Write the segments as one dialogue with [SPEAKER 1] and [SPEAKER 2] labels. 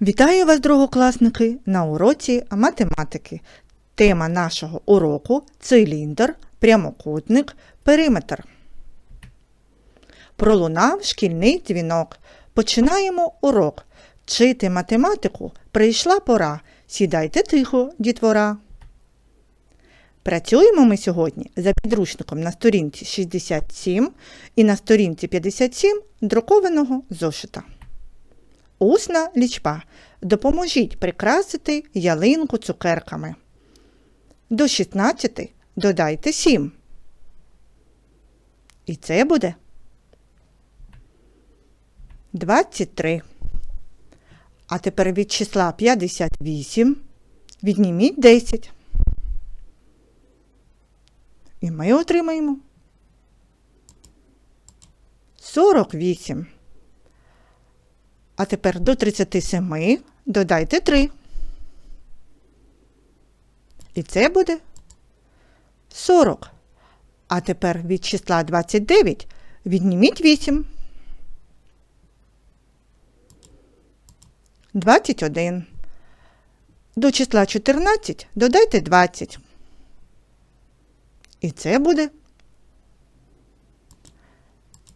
[SPEAKER 1] Вітаю вас, другокласники, на уроці математики. Тема нашого уроку циліндр, прямокутник, периметр. Пролунав шкільний дзвінок. Починаємо урок. Вчити математику прийшла пора. Сідайте тихо, дітвора. Працюємо ми сьогодні за підручником на сторінці 67 і на сторінці 57 друкованого зошита. Усна лічба. Допоможіть прикрасити ялинку цукерками. До 16 додайте 7. І це буде 23. А тепер від числа 58 відніміть 10. І ми отримаємо 48. А тепер до 37 додайте 3. І це буде 40. А тепер від числа 29 відніміть 8. 21. До числа 14 додайте 20. І це буде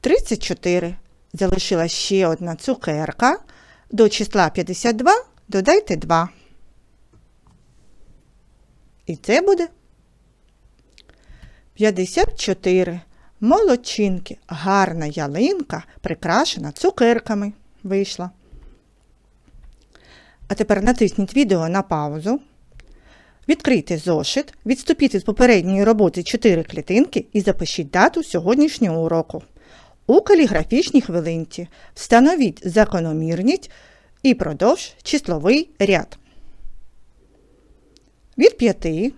[SPEAKER 1] 34. Залишилась ще одна цукерка. До числа 52 додайте 2. І це буде 54. Молодчинки. Гарна ялинка, прикрашена цукерками. Вийшла. А тепер натисніть відео на паузу. Відкрийте зошит, відступіть з попередньої роботи 4 клітинки і запишіть дату сьогоднішнього уроку. У каліграфічній хвилинці встановіть закономірність і продовж числовий ряд. Від 5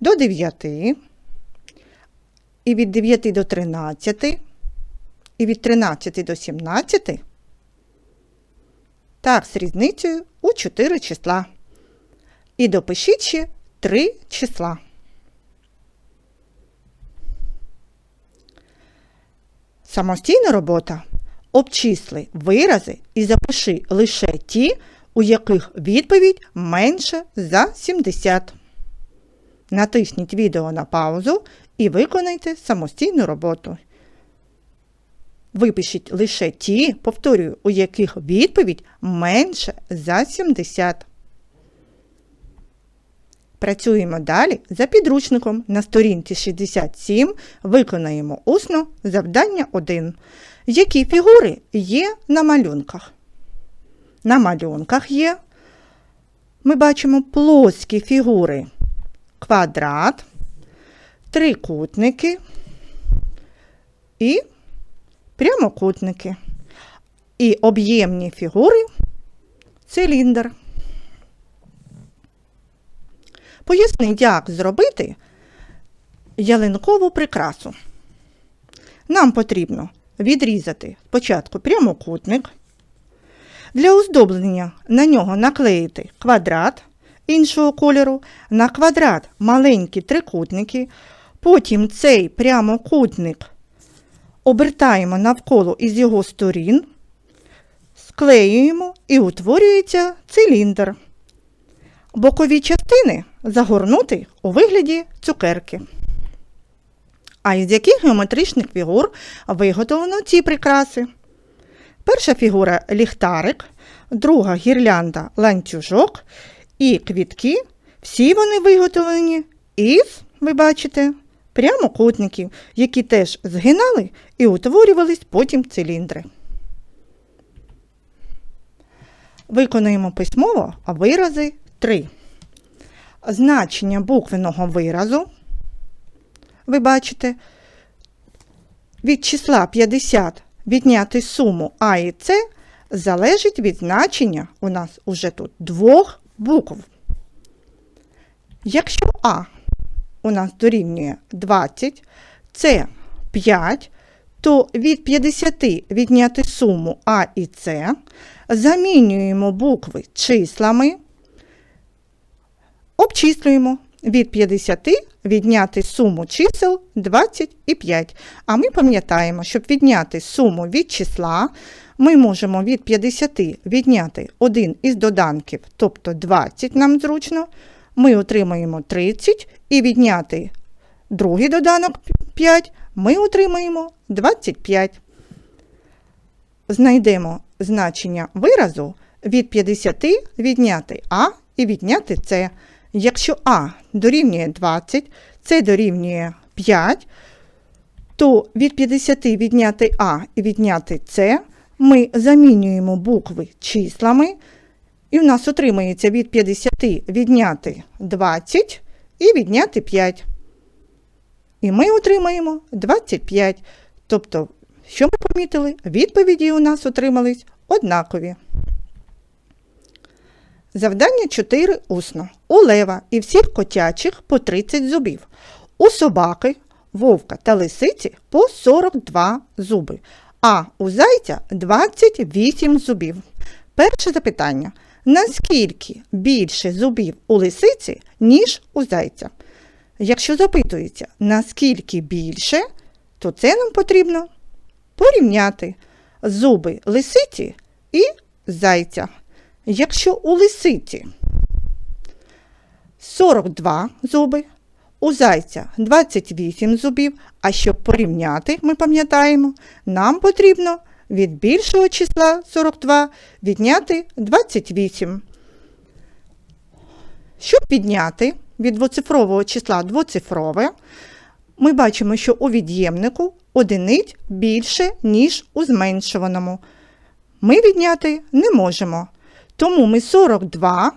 [SPEAKER 1] до 9, і від 9 до 13, і від 13 до 17. Так, з різницею у 4 числа. І допишіть ще 3 числа. Самостійна робота. Обчисли вирази і запиши лише ті, у яких відповідь менше за 70. Натисніть відео на паузу і виконайте самостійну роботу. Випишіть лише ті, повторюю, у яких відповідь менше за 70. Працюємо далі за підручником. На сторінці 67 виконаємо усно завдання 1. Які фігури є на малюнках? На малюнках є, ми бачимо плоскі фігури. Квадрат, трикутники і прямокутники. І об'ємні фігури циліндр. Поясни, як зробити ялинкову прикрасу. Нам потрібно відрізати спочатку прямокутник. Для оздоблення на нього наклеїти квадрат іншого кольору, на квадрат маленькі трикутники. Потім цей прямокутник обертаємо навколо із його сторін, склеюємо і утворюється циліндр. Бокові частини загорнути у вигляді цукерки. А із яких геометричних фігур виготовлено ці прикраси? Перша фігура ліхтарик, друга гірлянда ланцюжок і квітки. Всі вони виготовлені із, ви бачите, прямокутників, які теж згинали і утворювались потім циліндри. Виконуємо письмово вирази 3. Значення буквеного виразу, ви бачите, від числа 50 відняти суму А і С залежить від значення. У нас уже тут двох букв. Якщо А у нас дорівнює 20, С 5, то від 50 відняти суму А і С замінюємо букви числами, обчислюємо від 50 відняти суму чисел 20 і 5. А ми пам'ятаємо, щоб відняти суму від числа, ми можемо від 50 відняти один із доданків, тобто 20 нам зручно. Ми отримаємо 30 і відняти другий доданок 5, ми отримаємо 25. Знайдемо значення виразу від 50 відняти А і відняти С. Якщо А дорівнює 20, С дорівнює 5, то від 50 відняти А і відняти С ми замінюємо букви числами, і в нас отримається від 50 відняти 20 і відняти 5. І ми отримаємо 25. Тобто, що ми помітили? Відповіді у нас отримались однакові. Завдання 4 усно. У лева і всіх котячих по 30 зубів. У собаки, вовка та лисиці по 42 зуби, а у зайця 28 зубів. Перше запитання. Наскільки більше зубів у лисиці, ніж у зайця? Якщо запитується, наскільки більше, то це нам потрібно порівняти зуби лисиці і зайця. Якщо у лисиці 42 зуби, у зайця 28 зубів, а щоб порівняти, ми пам'ятаємо, нам потрібно від більшого числа 42 відняти 28. Щоб підняти від двоцифрового числа двоцифрове, ми бачимо, що у від'ємнику одиниць більше, ніж у зменшуваному. Ми відняти не можемо. Тому ми 42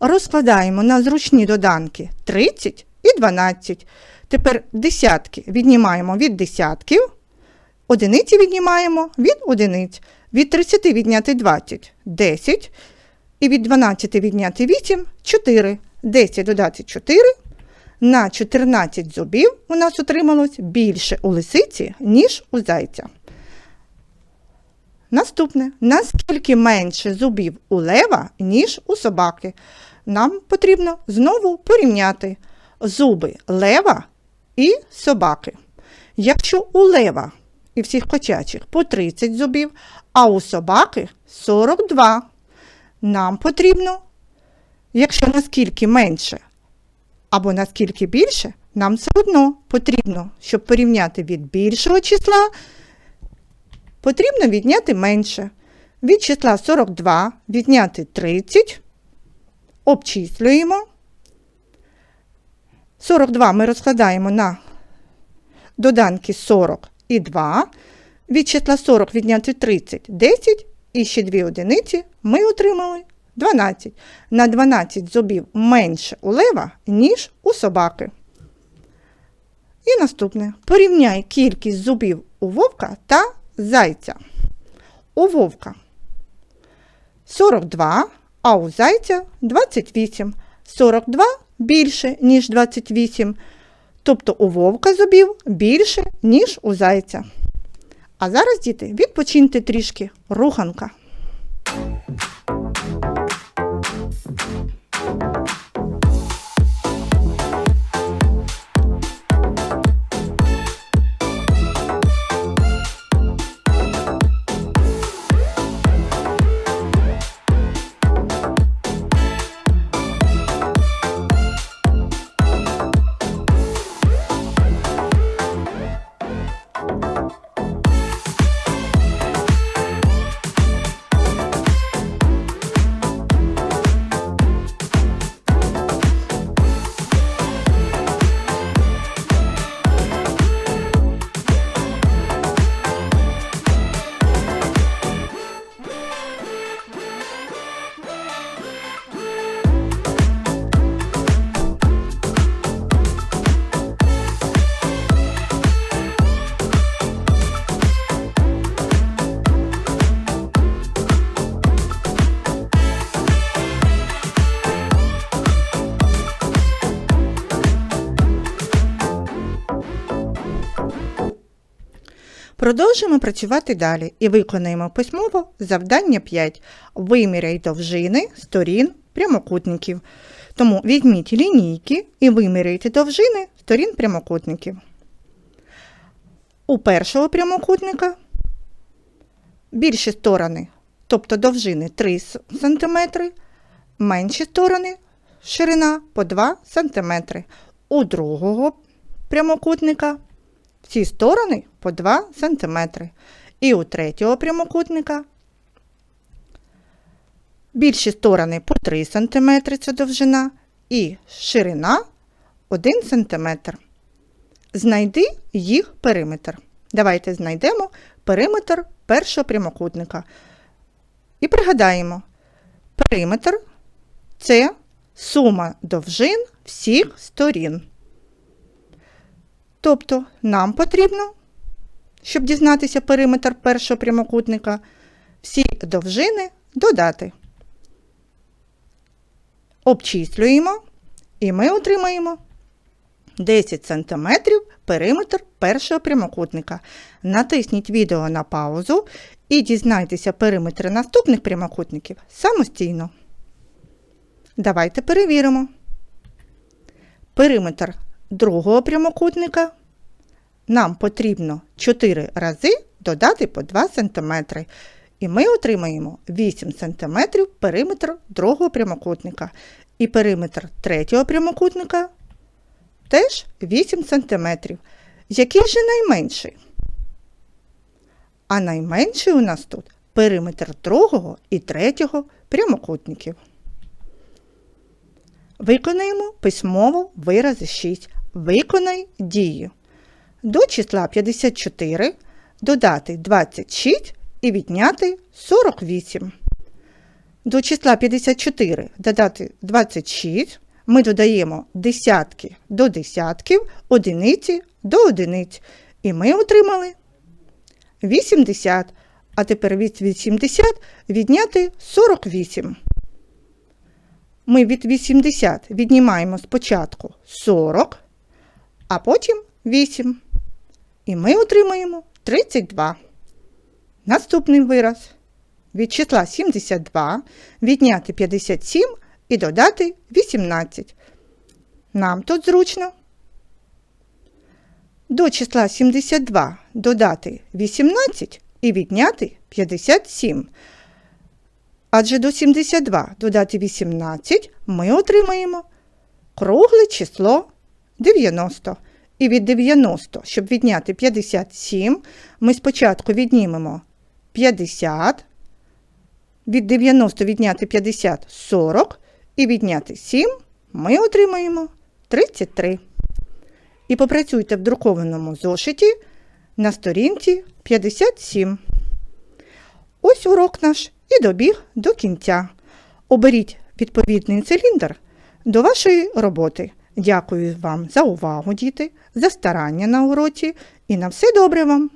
[SPEAKER 1] розкладаємо на зручні доданки 30 і 12. Тепер десятки віднімаємо від десятків, одиниці віднімаємо від одиниць. Від 30 відняти 20 10. І від 12 відняти 8 4. 10 додати 4. На 14 зубів у нас отрималось більше у лисиці, ніж у зайця. Наступне. Наскільки менше зубів у лева, ніж у собаки? Нам потрібно знову порівняти зуби лева і собаки. Якщо у лева і всіх котячих по 30 зубів, а у собаки 42. Нам потрібно, якщо наскільки менше або наскільки більше, нам все одно потрібно, щоб порівняти від більшого числа, потрібно відняти менше. Від числа 42 відняти 30, обчислюємо. 42 ми розкладаємо на доданки 40 і 2. Від числа 40 відняти 30 10 і ще 2 одиниці ми отримали 12. На 12 зубів менше у лева, ніж у собаки. І наступне. Порівняй кількість зубів у вовка та зайця. У вовка 42, а у зайця 28. 42 більше, ніж 28. Тобто у вовка зубів більше, ніж у зайця. А зараз, діти, відпочиньте трішки руханка. Продовжуємо працювати далі і виконаємо письмово завдання 5. Виміряй довжини сторін прямокутників. Тому візьміть лінійки і вимірюйте довжини сторін прямокутників. У першого прямокутника більші сторони, тобто довжини 3 см, менші сторони ширина по 2 см. У другого прямокутника всі сторони по 2 см. І у третього прямокутника більші сторони по 3 см це довжина і ширина 1 см. Знайди їх периметр. Давайте знайдемо периметр першого прямокутника. І пригадаємо, периметр це сума довжин всіх сторін. Тобто нам потрібно, щоб дізнатися периметр першого прямокутника, всі довжини додати. Обчислюємо, і ми отримаємо 10 см периметр першого прямокутника. Натисніть відео на паузу і дізнайтеся периметри наступних прямокутників самостійно. Давайте перевіримо. Периметр другого прямокутника нам потрібно 4 рази додати по 2 см. І ми отримаємо 8 см периметр другого прямокутника. І периметр третього прямокутника теж 8 см. Який же найменший? А найменший у нас тут периметр другого і третього прямокутників. Виконаємо письмово вирази 6. Виконай дію. До числа 54 додати 26 і відняти 48. До числа 54 додати 26. Ми додаємо десятки до десятків, одиниці до одиниць. І ми отримали 80. А тепер від 80 відняти 48. Ми від 80 віднімаємо спочатку 40, а потім 8. І ми отримаємо 32. Наступний вираз. Від числа 72 відняти 57 і додати 18. Нам тут зручно. До числа 72 додати 18 і відняти 57. Адже до 72 додати 18 ми отримаємо кругле число 90. І від 90, щоб відняти 57, ми спочатку віднімемо 50, від 90 відняти 50 40 і відняти 7 ми отримаємо 33. І попрацюйте в друкованому зошиті на сторінці 57. Ось урок наш і добіг до кінця. Оберіть відповідний циліндр до вашої роботи. Дякую вам за увагу, діти, за старання на уроці і на все добре вам!